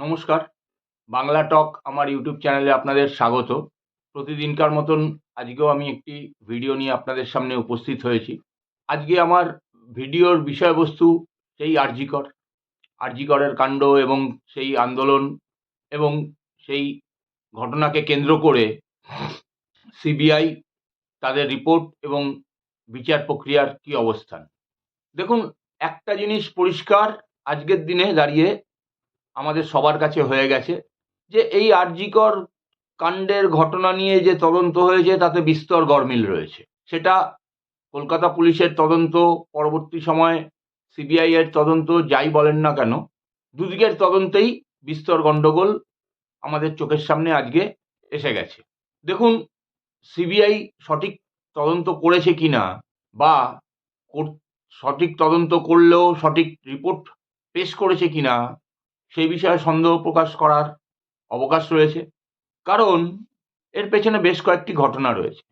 নমস্কার। বাংলা টক আমার ইউটিউব চ্যানেলে আপনাদের স্বাগত। প্রতিদিনকার মতন আজকেও আমি একটি ভিডিও নিয়ে আপনাদের সামনে উপস্থিত হয়েছি। আজকে আমার ভিডিওর বিষয়বস্তু সেই আরজিকর। আরজিকরের কাণ্ড এবং সেই আন্দোলন এবং সেই ঘটনাকে কেন্দ্র করে সিবিআই তাদের রিপোর্ট এবং বিচার প্রক্রিয়ার কি অবস্থান। দেখুন, একটা জিনিস পরিষ্কার আজকের দিনে দাঁড়িয়ে আমাদের সবার কাছে হয়ে গেছে যে এই আরজিকর কাণ্ডের ঘটনা নিয়ে যে তদন্ত হয়েছে, তাতে বিস্তর গরমিল রয়েছে। সেটা কলকাতা পুলিশের তদন্ত, পরবর্তী সময়ে সিবিআই এর তদন্ত, যাই বলেন না কেন, দুদিকের তদন্তেই বিস্তর গণ্ডগোল আমাদের চোখের সামনে আজকে এসে গেছে। দেখুন, সিবিআই সঠিক তদন্ত করেছে কিনা বা কর- সঠিক তদন্ত করলেও সঠিক রিপোর্ট পেশ করেছে কিনা সেই বিষয়ে সন্দেহ প্রকাশ করার অবকাশ রয়েছে। কারণ এর পেছনে বেশ কয়েকটি ঘটনা রয়েছে।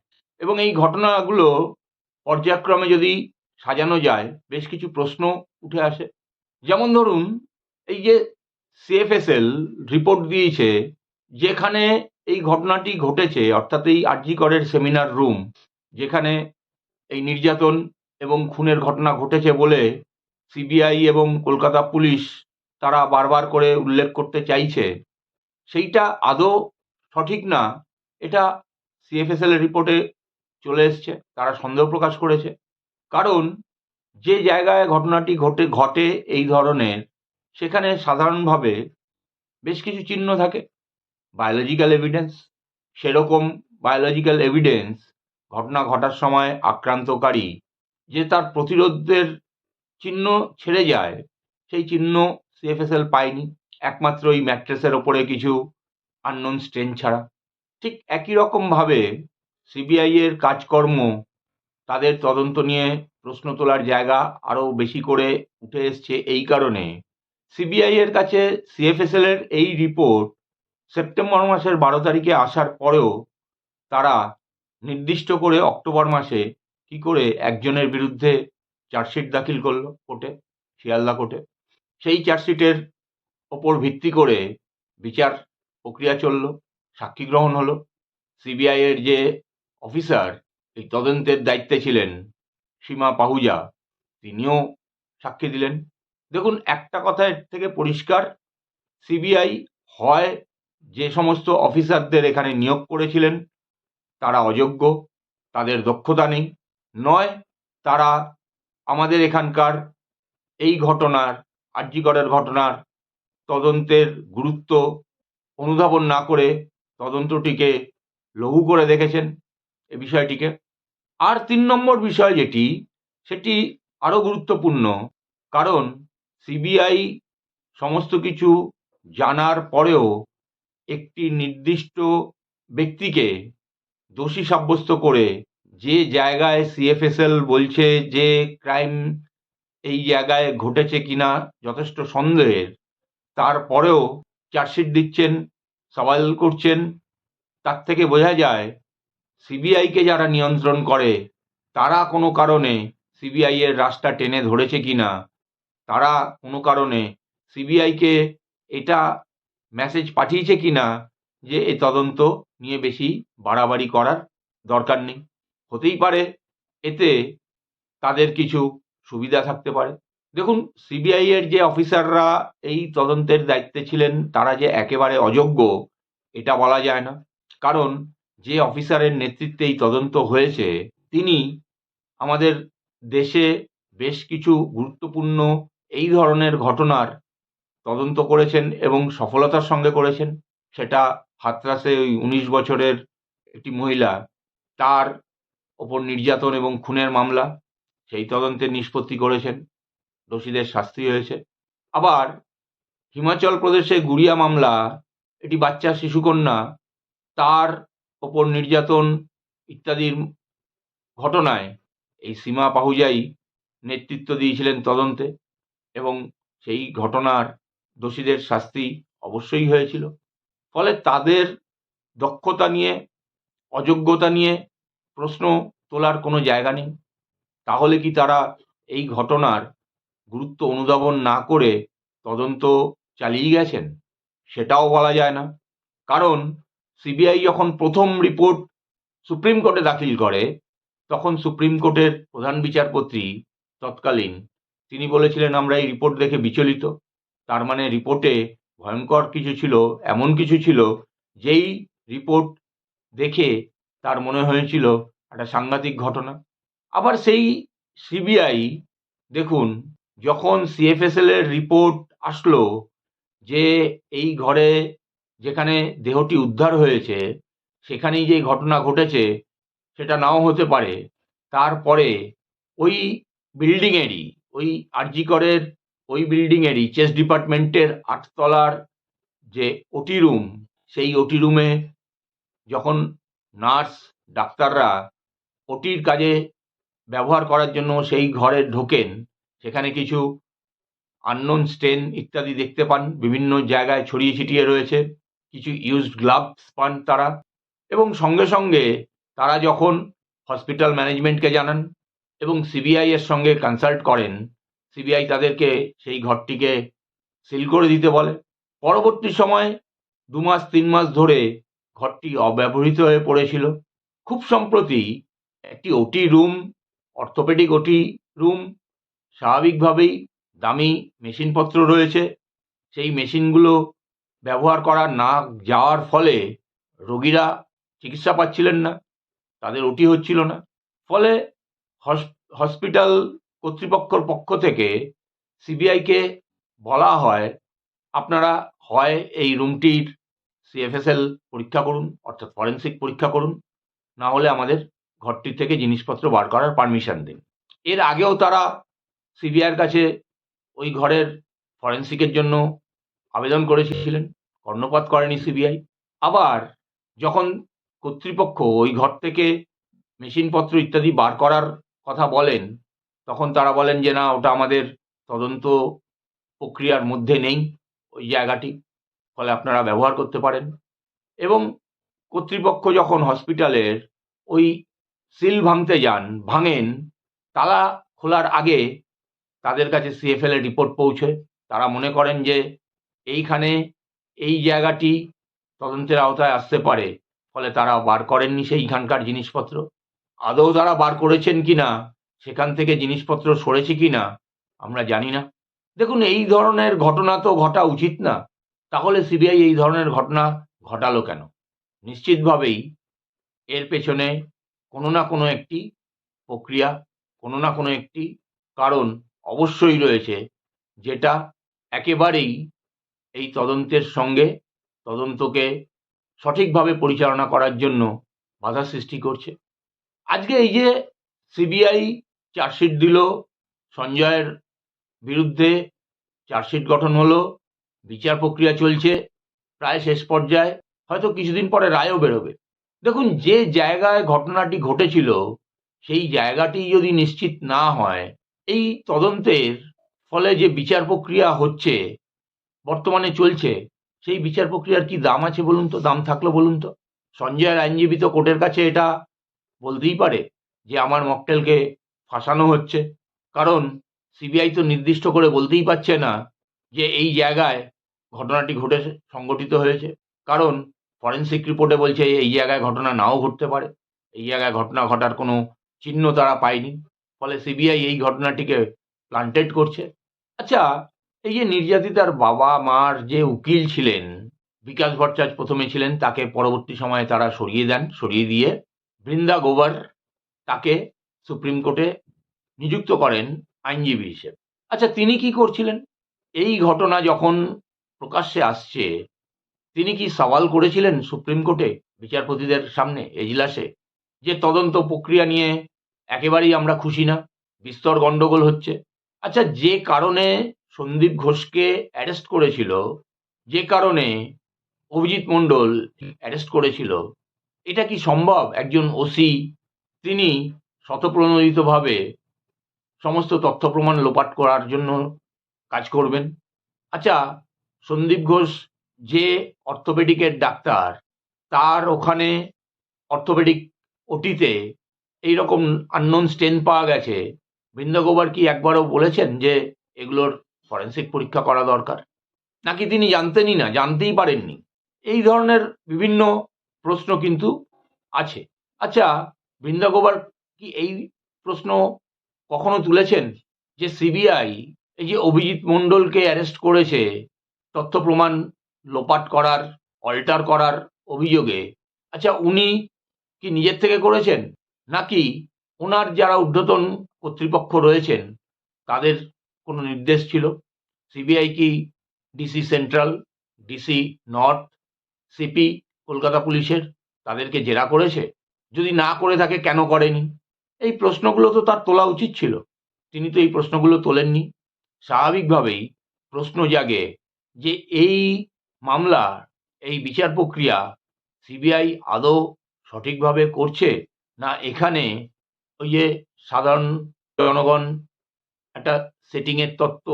এবং এই ঘটনাগুলো পর্যায়ক্রমে যদি সাজানো যায়, বেশ কিছু প্রশ্ন উঠে আসে। যেমন ধরুন, এই যে সিএফএসএল রিপোর্ট দিয়েছে, যেখানে এই ঘটনাটি ঘটেছে, অর্থাৎ এই আরজিকরের সেমিনার রুম যেখানে এই নির্যাতন এবং খুনের ঘটনা ঘটেছে বলে সিবিআই এবং কলকাতা পুলিশ তারা বারবার করে উল্লেখ করতে চাইছে। সেইটা আদৌ সঠিক না, এটা সিএফএসএল রিপোর্টে চলে এসছে, তারা সন্দেহ প্রকাশ করেছে। কারণ যে জায়গায় ঘটনাটি ঘটে ঘটে এই ধরনের, সেখানে সাধারণভাবে বেশ কিছু চিহ্ন থাকে। বায়োলজিক্যাল এভিডেন্স সেরকম বায়োলজিক্যাল এভিডেন্স ঘটনা ঘটার সময় আক্রান্তকারী, যে তার প্রতিরোধের চিহ্ন ছেড়ে যায়, সেই চিহ্ন সিএফএসএল পায়নি একমাত্র ওই ম্যাট্রেসের ওপরে কিছু আননোন স্ট্রেন ছাড়া। ঠিক একই রকমভাবে সিবিআই এর কাজকর্ম তাদের তদন্ত নিয়ে প্রশ্ন তোলার জায়গা আরও বেশি করে উঠে এসছে এই কারণে। সিবিআই এর কাছে সিএফএসএল এর এই রিপোর্ট সেপ্টেম্বর মাসের বারো তারিখে আসার পরেও তারা নির্দিষ্ট করে অক্টোবর মাসে কি করে একজনের বিরুদ্ধে চার্জশিট দাখিল করল কোর্টে, শিয়ালদা কোর্টে। সেই চার্জশিটের ওপর ভিত্তি করে বিচার প্রক্রিয়া চলল, সাক্ষী গ্রহণ হলো। সিবিআই এর যে অফিসার, এই তদন্তের দায়িত্বে ছিলেন সীমা পাহুজা। তিনিও সাক্ষী দিলেন। দেখুন, একটা কথা এর থেকে পরিষ্কার, সিবিআই হয় যে সমস্ত অফিসারদের এখানে নিয়োগ করেছিলেন, তারা অযোগ্য, তাদের দক্ষতা নেই। নয়, তারা আমাদের এখানকার এই ঘটনার আর্যিকরের ঘটনার তদন্তের গুরুত্ব অনুধাবন না করে তদন্তটিকে লঘু করে দেখেছেন এ বিষয়টিকে। আর তিন নম্বর বিষয় যেটি, সেটি আরও গুরুত্বপূর্ণ, কারণ সিবিআই সমস্ত কিছু জানার পরেও একটি নির্দিষ্ট ব্যক্তিকে দোষী সাব্যস্ত করে যে জায়গায় সিএফএসএল বলছে যে ক্রাইম এই জায়গায় ঘটেছে কিনা যথেষ্ট সন্দেহের। তারপরেও চার্জশিট দিচ্ছেন, সওয়াল করছেন। তার থেকে বোঝা যায়, সিবিআইকে যারা নিয়ন্ত্রণ করে, তারা কোনো কারণে সিবিআই এর রাস্তা টেনে ধরেছে কিনা? তারা কোনো কারণে সিবিআইকে এটা মেসেজ পাঠিয়েছে কিনা যে এ তদন্ত নিয়ে বেশি বাড়াবাড়ি করার দরকার নেই? হতেই পারে, এতে তাদের কিছু সুবিধা থাকতে পারে। দেখুন সিবিআই এর যে অফিসাররা এই তদন্তের দায়িত্বে ছিলেন, তারা যে একেবারে অযোগ্য, এটা বলা যায় না। কারণ, যে অফিসারের নেতৃত্বে এই তদন্ত হয়েছে, তিনি আমাদের দেশে বেশ কিছু গুরুত্বপূর্ণ এই ধরনের ঘটনার তদন্ত করেছেন এবং সফলতার সঙ্গে করেছেন। সেটা হাতরাসে ওই উনিশ বছরের একটি মহিলা, তার ওপর নির্যাতন এবং খুনের মামলা। সেই তদন্তের নিষ্পত্তি করেছেন, দোষীদের শাস্তি হয়েছে। আবার হিমাচল প্রদেশে গুড়িয়া মামলা, এটি বাচ্চা শিশুকন্যা, তার ওপর নির্যাতন ইত্যাদির ঘটনায় এই সীমা পাহুজাই নেতৃত্ব দিয়েছিলেন তদন্তে এবং সেই ঘটনার দোষীদের শাস্তি অবশ্যই হয়েছিল। ফলে তাদের দক্ষতা নিয়ে, অযোগ্যতা নিয়ে প্রশ্ন তোলার কোনো জায়গা নেই। তাহলে কি তারা এই ঘটনার গুরুত্ব অনুধাবন না করে তদন্ত চালিয়ে গেছেন? সেটাও বলা যায় না। কারণ সিবিআই যখন প্রথম রিপোর্ট সুপ্রিম কোর্টে দাখিল করে, তখন সুপ্রিম কোর্টের প্রধান বিচারপতি তৎকালীন, তিনি বলেছিলেন, আমরা এই রিপোর্ট দেখে বিচলিত। তার মানে রিপোর্টে ভয়ঙ্কর কিছু ছিল, এমন কিছু ছিল, যেই রিপোর্ট দেখে তার মনে হয়েছিল, একটা সাংঘাতিক ঘটনা। আবার সেই সিবিআই দেখুন, যখন সিএফএসএল এর রিপোর্ট আসলো যে এই ঘরে যেখানে দেহটি উদ্ধার হয়েছে, সেখানেই যে ঘটনা ঘটেছে, সেটা নাও হতে পারে। তারপরে ওই বিল্ডিংয়েরই ওই আরজিকরের ওই বিল্ডিংয়েরই চেস ডিপার্টমেন্টের আটতলার যে ওটি রুম সেই ওটি রুমে যখন নার্স, ডাক্তাররা ওটির কাজে ব্যবহার করার জন্য সেই ঘরে ঢোকেন। সেখানে কিছু আননোন স্টেন ইত্যাদি দেখতে পান। বিভিন্ন জায়গায় ছড়িয়ে ছিটিয়ে রয়েছে। কিছু ইউজড গ্লাভস পান তারা। এবং সঙ্গে সঙ্গে তারা যখন হসপিটাল ম্যানেজমেন্টকে জানান এবং সিবিআই এর সঙ্গে কনসাল্ট করেন সিবিআই তাদেরকে সেই ঘরটিকে সিল করে দিতে বলে। পরবর্তী সময় দু মাস, তিন মাস ধরে ঘরটি অব্যবহৃত হয়ে পড়েছিল। খুব সম্প্রতি একটি OT room orthopaedic OT room, স্বাভাবিকভাবেই দামি মেশিনপত্র রয়েছে। সেই মেশিনগুলো ব্যবহার করা না যাওয়ার ফলে রোগীরা চিকিৎসা পাচ্ছিলেন না, তাদের ওটি হচ্ছিল না। ফলে হস- হসপিটাল কর্তৃপক্ষর পক্ষ থেকে সিবিআইকে বলা হয়, আপনারা হয় এই রুমটির সিএফএসএল পরীক্ষা করুন, অর্থাৎ ফরেন্সিক পরীক্ষা করুন, না হলে আমাদের ঘরটি থেকে জিনিসপত্র বার করার পারমিশন দিন। এর আগেও তারা সিবিআইয়ের কাছে ওই ঘরের ফরেন্সিকের জন্য আবেদন করেছিলেন। কর্ণপাত করেনি সিবিআই। আবার যখন কর্তৃপক্ষ ওই ঘর থেকে মেশিনপত্র ইত্যাদি বার করার কথা বলেন, তখন তারা বলেন যে, না, ওটা আমাদের তদন্ত প্রক্রিয়ার মধ্যে নেই ওই জায়গাটি। ফলে আপনারা ব্যবহার করতে পারেন। এবং কর্তৃপক্ষ যখন হসপিটালের ওই সিল ভাঙতে যান, ভাঙেন, তালা খোলার আগে তাদের কাছে সিএফএল এর রিপোর্ট পৌঁছে। তারা মনে করেন যে এইখানে এই জায়গাটি তদন্তের আওতায় আসতে পারে, ফলে তারা বার করেননি সেইখানকার জিনিসপত্র। আদৌ তারা বার করেছেন কিনা, সেখান থেকে জিনিসপত্র সরেছে কিনা, আমরা জানি না। দেখুন, এই ধরনের ঘটনা তো ঘটা উচিত না। তাহলে সিবিআই এই ধরনের ঘটনা ঘটালো কেন? নিশ্চিতভাবেই এর পেছনে কোনো না কোনো একটি প্রক্রিয়া, কোনো না কোনো একটি কারণ অবশ্যই রয়েছে, যেটা একেবারেই এই তদন্তের সঙ্গে তদন্তকে সঠিকভাবে পরিচালনা করার জন্য বাধা সৃষ্টি করছে। আজকে এই যে সিবিআই চার্জশিট দিল, সঞ্জয়ের বিরুদ্ধে চার্জশিট গঠন হলো, বিচার প্রক্রিয়া চলছে, প্রায় শেষ পর্যায়ে, হয়তো কিছুদিন পরে রায়ও বেরোবে। দেখুন, যে জায়গায় ঘটনাটি ঘটেছিল, সেই জায়গাটি যদি নিশ্চিত না হয়, এই তদন্তের ফলে যে বিচার প্রক্রিয়া হচ্ছে, বর্তমানে চলছে, সেই বিচার প্রক্রিয়ার কি দাম আছে বলুন তো? দাম থাকল বলুন তো? সঞ্জয়ের আইনজীবী তো কোর্টের কাছে এটা বলতেই পারে যে, আমার মকটেলকে ফাঁসানো হচ্ছে। কারণ সিবিআই তো নির্দিষ্ট করে বলতেই পারছে না যে, এই জায়গায় ঘটনাটি ঘটে সংগঠিত হয়েছে। কারণ ফরেন্সিক রিপোর্টে বলছে এই জায়গায় ঘটনা নাও ঘটতে পারে। এই জায়গায় ঘটনা ঘটার কোনো চিহ্ন তারা পায়নি। ফলে সিবিআই এই ঘটনাটিকে প্লান্টেড করছে। আচ্ছা এই যে নির্যাতিতার বাবা, মার যে উকিল ছিলেন, বিকাশ ভট্টাচার্য প্রথমে ছিলেন, তাকে পরবর্তী সময়ে তারা সরিয়ে দেন, সরিয়ে দিয়ে বৃন্দা গোবর তাকে সুপ্রিম কোর্টে নিযুক্ত করেন আইনজীবী হিসেবে। আচ্ছা তিনি কি করছিলেন? এই ঘটনা যখন প্রকাশ্যে আসছে তিনি কি সওয়াল করেছিলেন সুপ্রিম কোর্টে, বিচারপতিদের সামনে, এজলাসে, যে তদন্ত প্রক্রিয়া নিয়ে একেবারেই আমরা খুশি না, বিস্তর গণ্ডগোল হচ্ছে? আচ্ছা যে কারণে সন্দীপ ঘোষকে অ্যারেস্ট করেছিল, যে কারণে অভিজিৎ মণ্ডল অ্যারেস্ট করেছিল, এটা কি সম্ভব? একজন ওসি, তিনি শতপ্রণোদিতভাবে সমস্ত তথ্য প্রমাণ লোপাট করার জন্য কাজ করবেন? আচ্ছা সন্দীপ ঘোষ যে অর্থোপেডিকের ডাক্তার, তার ওখানে অর্থোপেডিক ওটিতে এইরকম আননোন স্টেন পাওয়া গেছে। বৃন্দাগোবার কি একবারও বলেছেন যে এগুলোর ফরেন্সিক পরীক্ষা করা দরকার? নাকি তিনি জানতেনই না, জানতেই পারেননি? এই ধরনের বিভিন্ন প্রশ্ন কিন্তু আছে। আচ্ছা বৃন্দা গোবার কি এই প্রশ্ন কখনো তুলেছেন যে সিবিআই এই যে অভিজিৎ মণ্ডলকে অ্যারেস্ট করেছে, তথ্য প্রমাণ লোপাট করার, অল্টার করার অভিযোগে। আচ্ছা উনি কি নিজের থেকে করেছেন? নাকি ওনার যারা ঊর্ধ্বতন কর্তৃপক্ষ রয়েছেন, তাদের কোনো নির্দেশ ছিল? সিবিআই কি DC central DC north CP Kolkata পুলিশের, তাদেরকে জেরা করেছে? যদি না করে থাকে, কেন করেনি? এই প্রশ্নগুলো তো তার তোলা উচিত ছিল। তিনি তো এই প্রশ্নগুলো তোলেননি। স্বাভাবিকভাবেই প্রশ্ন জাগে যে এই মামলা, এই বিচার প্রক্রিয়া সিবিআই আদৌ সঠিকভাবে করছে না এখানে ওই যে সাধারণ জনগণ একটা সেটিংয়ের তত্ত্ব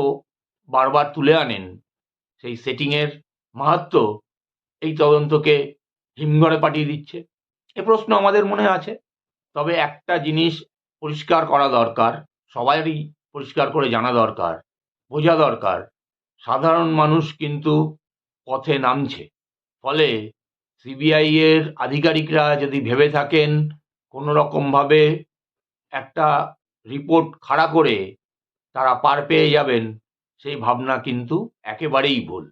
বারবার তুলে আনেন, সেই সেটিংয়ের মাহাত্ম এই তদন্তকে হিমঘরে পাঠিয়ে দিচ্ছে। এ প্রশ্ন আমাদের মনে আছে। তবে একটা জিনিস পরিষ্কার করা দরকার, সবারই পরিষ্কার করে জানা দরকার, বোঝা দরকার। সাধারণ মানুষ কিন্তু পথে নামছে। ফলে সিবিআই এর আধিকারিকরা যদি ভেবে থাকেন, কোনো রকমভাবে একটা রিপোর্ট খাড়া করে তারা পার পেয়ে যাবেন, সেই ভাবনা কিন্তু একেবারেই ভুল।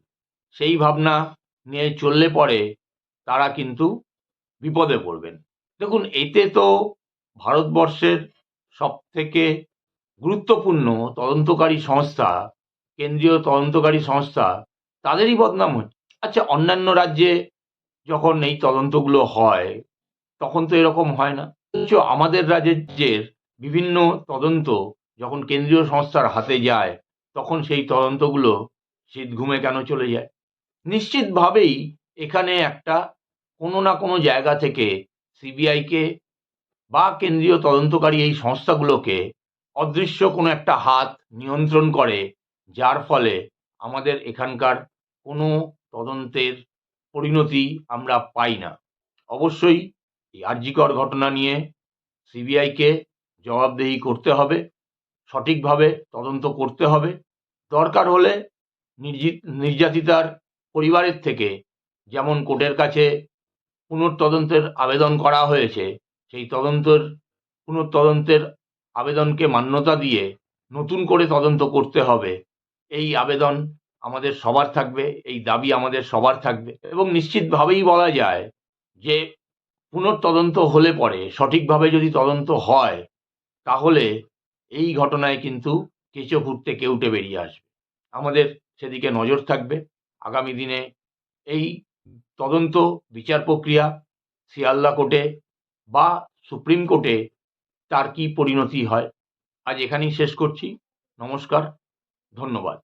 সেই ভাবনা নিয়ে চললে পরে তারা কিন্তু বিপদে পড়বেন। দেখুন, এতে তো ভারতবর্ষের সব থেকে গুরুত্বপূর্ণ তদন্তকারী সংস্থা, কেন্দ্রীয় তদন্তকারী সংস্থা তাদেরই বদনাম হচ্ছে। আচ্ছা অন্যান্য রাজ্যে যখন এই তদন্তগুলো হয়, তখন তো এরকম হয় না। অথচ আমাদের রাজ্যের বিভিন্ন তদন্ত যখন কেন্দ্রীয় সংস্থার হাতে যায়, তখন সেই তদন্তগুলো শীত ঘুমে কেন চলে যায়? নিশ্চিতভাবেই এখানে একটা কোনো না কোনো জায়গা থেকে সিবিআইকে বা কেন্দ্রীয় তদন্তকারী এই সংস্থাগুলোকে অদৃশ্য কোনো একটা হাত নিয়ন্ত্রণ করে, যার ফলে আমাদের এখানকার কোনো তদন্তের পরিণতি আমরা পাই না। অবশ্যই এই আর্যিকর ঘটনা নিয়ে সিবিআইকে জবাবদেহি করতে হবে, সঠিকভাবে তদন্ত করতে হবে। দরকার হলে নির্যাতিতার পরিবারের থেকে যেমন কোর্টের কাছে পুনঃতদন্তের আবেদন করা হয়েছে, সেই তদন্তের পুনঃতদন্তের আবেদনকে মান্যতা দিয়ে নতুন করে তদন্ত করতে হবে। এই আবেদন আমাদের সবার থাকবে, এই দাবি আমাদের সবার থাকবে এবং নিশ্চিতভাবেই বলা যায় যে পুনর্তদন্ত হলে পরে, সঠিকভাবে যদি তদন্ত হয়, তাহলে এই ঘটনায় কিন্তু কেঁচো ঘুরতে কেউটে বেরিয়ে আসবে। আমাদের সেদিকে নজর থাকবে। আগামী দিনে এই তদন্ত, বিচার প্রক্রিয়া শিয়ালদা কোর্টে বা সুপ্রিম কোর্টে তার কি পরিণতি হয়, আজ এখানেই শেষ করছি। নমস্কার, ধন্যবাদ।